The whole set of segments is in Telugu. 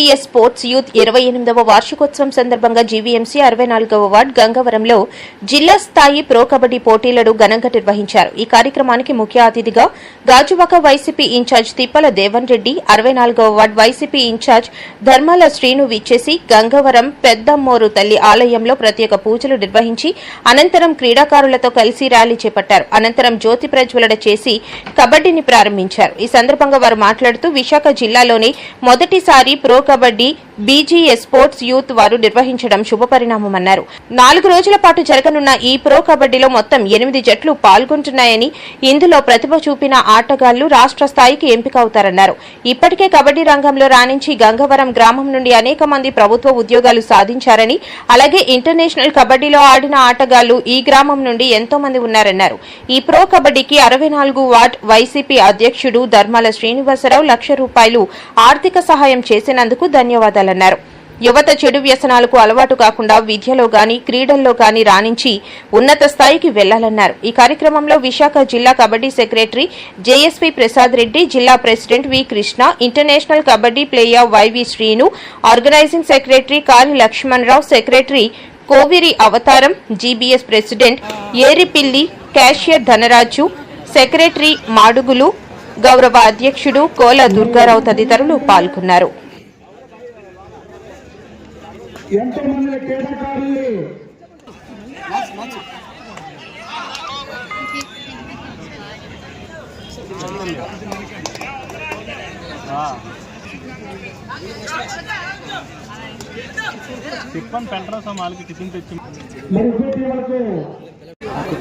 ఎస్పీఎస్ స్పోర్ట్స్ యూత్ ఇరవై ఎనిమిదవ వార్షికోత్సవం సందర్భంగా జీవీఎంసీ అరవై నాలుగవ వార్డు గంగవరంలో జిల్లా స్థాయి ప్రో కబడ్డీ పోటీలను ఘనంగా నిర్వహించారు. ఈ కార్యక్రమానికి ముఖ్య అతిథిగా గాజువాక వైసీపీ ఇన్ఛార్జ్ తిప్పల దేవన్ రెడ్డి అరవై నాలుగవ వార్డు వైసీపీ ఇన్ఛార్జ్ ధర్మాల శ్రీను విచ్చేసి గంగవరం పెద్దమ్మోరు తల్లి ఆలయంలో ప్రత్యేక పూజలు నిర్వహించి అనంతరం క్రీడాకారులతో కలిసి ర్యాలీ చేపట్టారు. అనంతరం జ్యోతి ప్రజ్వలన చేసి కబడ్డీని ప్రారంభించారు. ఈ సందర్భంగా వారు మాట్లాడుతూ విశాఖ జిల్లాలోని మొదటిసారి pro kabaddi BG sports youth వారు నిర్వహించడం శుభపరిణామమన్నారు. నాలుగు రోజుల పాటు జరగనున్న ఈ ప్రో కబడ్డీలో మొత్తం ఎనిమిది జట్లు పాల్గొంటున్నాయని ఇందులో ప్రతిభ చూపిన ఆటగాళ్ళు రాష్ట్ర స్థాయికి ఎంపిక అవుతారన్నారు ఇప్పటికే కబడ్డీ రంగంలో రాణించి గంగవరం గ్రామం నుండి అనేక మంది ప్రభుత్వ ఉద్యోగాలు సాధించారని అలాగే ఇంటర్నేషనల్ కబడ్డీలో ఆడిన ఆటగాళ్ళు ఈ గ్రామం నుండి ఎంతో మంది ఉన్నారన్నారు. ఈ ప్రో కబడ్డీకి అరవై నాలుగు వార్డ్ వైసీపీ అధ్యక్షుడు ధర్మాల శ్రీనివాసరావు లక్ష రూపాయలు ఆర్థిక సహాయం చేసినందుకు ధన్యవాదాలన్నారు. యువత చెడు వ్యసనాలకు అలవాటు కాకుండా విద్యలో గాని క్రీడల్లో గాని రాణించి ఉన్నత స్థాయికి వెళ్ళాలన్నారు ఈ కార్యక్రమంలో విశాఖ జిల్లా కబడ్డీ సెక్రటరీ జేఎస్పీ ప్రసాద్ రెడ్డి జిల్లా president V Krishna international kabaddi player YV Srinu organising secretary Kali Lakshmanarao secretary Koviri Avataram GBS president Eripilli cashier Dhanaraju secretary Madugulu గౌరవ అధ్యక్షుడు కోల దుర్గారావు తదితరులు పాల్గొన్నారు ఎంతమంది క్రీడాకారుల్ని తిప్పని పెంటరాసం వాళ్ళకి టిఫిన్ తెచ్చి మరి ఎంతమంది క్రీడాకారుల్ని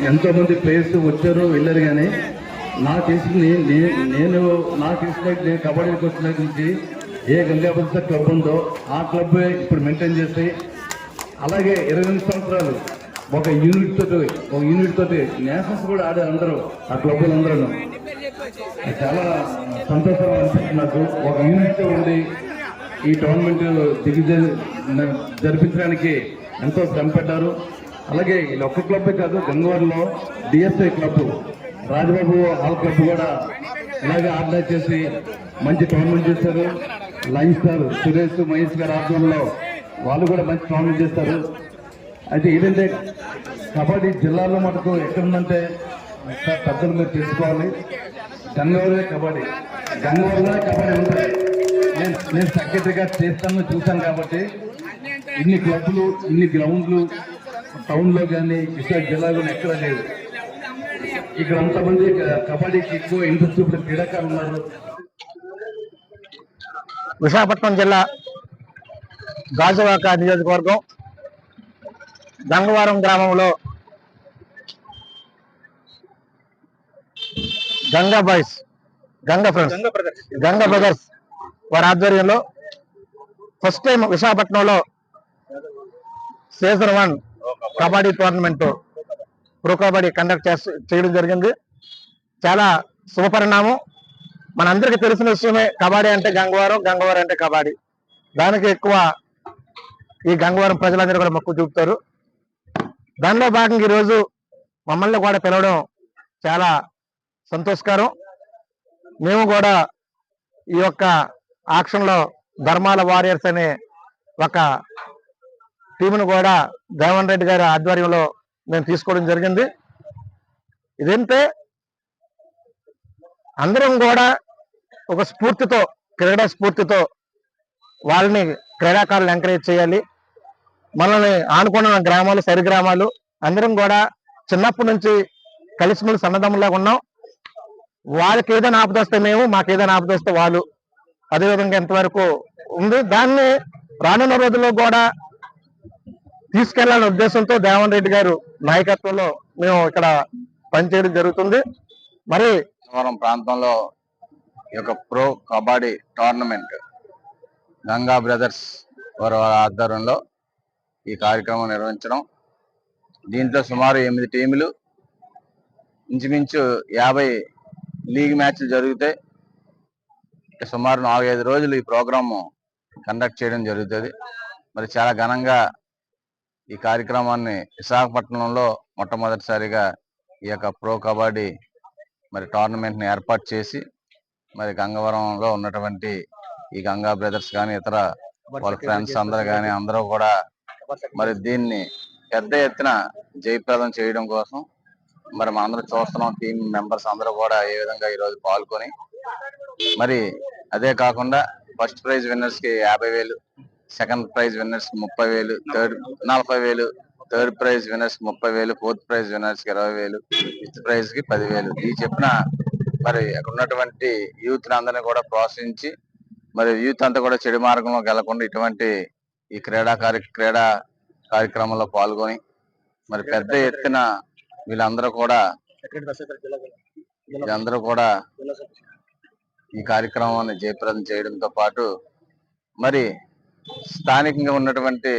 ఎంతో మంది ప్లేయర్స్ వచ్చారు వెళ్ళారు కానీ నాకు ఇస్తుంది నేను నాకు ఇస్తుంది నేను కబడ్డీకి వచ్చిన నుంచి ఏ గంగాపల్స క్లబ్ ఉందో ఆ క్లబ్ ఇప్పుడు మెయింటైన్ చేసి అలాగే ఇరవై ఎనిమిది సంవత్సరాలు ఒక యూనిట్ తోటి ఒక యూనిట్ తోటి నేషనల్స్ కూడా ఆడారు అందరూ ఆ క్లబ్లు అందరూ చాలా సంతోషం అనిపిస్తుంది నాకు. ఒక యూనిట్ ఉండి ఈ టోర్నమెంట్ దిగ్విజయ జరిపించడానికి ఎంతో శ్రమ పెట్టారు అలాగే వీళ్ళు ఒక్క క్లబ్బే కాదు గంగవరంలో DSI club Rajababu hall club కూడా ఇలాగే ఆర్డర్ చేసి మంచి టోర్నమెంట్ చేశారు. లైన్ స్టార్ సురేష్ మహేష్ గారి ఆధ్వర్యంలో వాళ్ళు కూడా మంచి టోర్నమెంట్ చేస్తారు. అయితే ఏంటంటే కబడ్డీ జిల్లాలో మటుకు ఎక్కడుందంటే పెద్దలు మీరు తెలుసుకోవాలి గంగవరమే కబడ్డీ. గంగవరంలోనే కబడ్డీ ఉంటుంది నేను నేను సెక్రటరీగా చేస్తాను చూశాను కాబట్టి ఇన్ని క్లబ్లు ఇన్ని గ్రౌండ్లు టౌన్లో కానీ విశాఖ జిల్లాలో ఎక్కడ లేదు ఇక్కడ అంతమంది కబడ్డీకి ఎక్కువ ఇంట్రెస్ట్ ఇప్పుడు క్రీడాకారులు ఉన్నారు. విశాఖపట్నం జిల్లా గాజువాక నియోజకవర్గం గంగవరం గ్రామంలో Ganga boys Ganga friends Ganga brothers. వారి ఆధ్వర్యంలో ఫస్ట్ టైం విశాఖపట్నంలో season one kabaddi tournament pro kabaddi conduct చేయడం జరిగింది. చాలా శుభపరిణామం. మనందరికి తెలిసిన విషయమే కబడ్డీ అంటే గంగవరం గంగవారం అంటే కబడ్డీ. దానికి ఎక్కువ ఈ గంగవరం ప్రజలందరూ కూడా మక్కువ చూపుతారు. దానిలో భాగంగా ఈరోజు మమ్మల్ని కూడా పిలవడం చాలా సంతోషకరం. మేము కూడా ఈ యొక్క ఆక్షన్లో ధర్మాల వారియర్స్ అనే ఒక టీమును కూడా దేవన్ రెడ్డి గారి ఆధ్వర్యంలో మేము తీసుకోవడం జరిగింది. ఇదంటే అందరం కూడా ఒక స్ఫూర్తితో క్రీడా స్ఫూర్తితో వాళ్ళని క్రీడాకారులు ఎంకరేజ్ చేయాలి. మనల్ని ఆనుకున్న గ్రామాలు సరి గ్రామాలు అందరం కూడా చిన్నప్పటి నుంచి కలిసిమెలిసి సన్నదమ్ములాగా ఉన్నాం. వాళ్ళకి ఏదైనా ఆపదొస్తే మేము మాకు ఏదైనా ఆపదొస్తే వాళ్ళు. అదేవిధంగా ఎంతవరకు ఉంది. దాన్ని రానున్న రోజుల్లో కూడా తీసుకెళ్ళాలనే ఉద్దేశంతో దేవన్ రెడ్డి గారు నాయకత్వంలో మేము ఇక్కడ పనిచేయడం జరుగుతుంది. మరి వరం ప్రాంతంలో ఈ యొక్క pro kabaddi tournament Ganga brothers వారి ఆధ్వర్యంలో ఈ కార్యక్రమం నిర్వహించడం. దీంట్లో సుమారు ఎనిమిది టీములు ఇంచుమించు యాభై లీగ్ మ్యాచ్లు జరుగుతాయి సుమారు నాలుగైదు రోజులు ఈ ప్రోగ్రాము కండక్ట్ చేయడం జరుగుతుంది. మరి చాలా ఘనంగా ఈ కార్యక్రమాన్ని విశాఖపట్నంలో మొట్టమొదటిసారిగా ఈ యొక్క ప్రో కబడ్డీ మరి టోర్నమెంట్ని ఏర్పాటు చేసి మరి గంగవరంలో ఉన్నటువంటి ఈ గంగా బ్రదర్స్ కానీ ఇతర వాళ్ళ ఫ్రెండ్స్ అందరు కానీ అందరూ కూడా మరి దీన్ని పెద్ద ఎత్తున జయప్రదం చేయడం కోసం మరి మనం అందరూ చూస్తున్నాం టీం మెంబర్స్ అందరూ కూడా ఏ విధంగా ఈ రోజు పాల్గొని మరి అదే కాకుండా ఫస్ట్ ప్రైజ్ విన్నర్స్కి యాభై వేలు సెకండ్ ప్రైజ్ విన్నర్స్కి ముప్పై వేలు థర్డ్ నలభై వేలు థర్డ్ ప్రైజ్ వినర్స్ ముప్పై వేలు ఫోర్త్ ప్రైజ్ వినర్స్కి ఇరవై వేలు ఫిఫ్త్ ప్రైజ్కి పదివేలు ఈ చెప్పిన మరి అక్కడ ఉన్నటువంటి యూత్ అందరినీ కూడా ప్రోత్సహించి మరి యూత్ అంతా కూడా చెడు మార్గంలో వెళ్ళకుండా ఇటువంటి ఈ క్రీడా కార్య క్రీడా కార్యక్రమంలో పాల్గొని మరి పెద్ద ఎత్తున వీళ్ళందరూ కూడా వీళ్ళందరూ కూడా ఈ కార్యక్రమాన్ని జయప్రదం చేయడంతో పాటు మరి స్థానికంగా ఉన్నటువంటి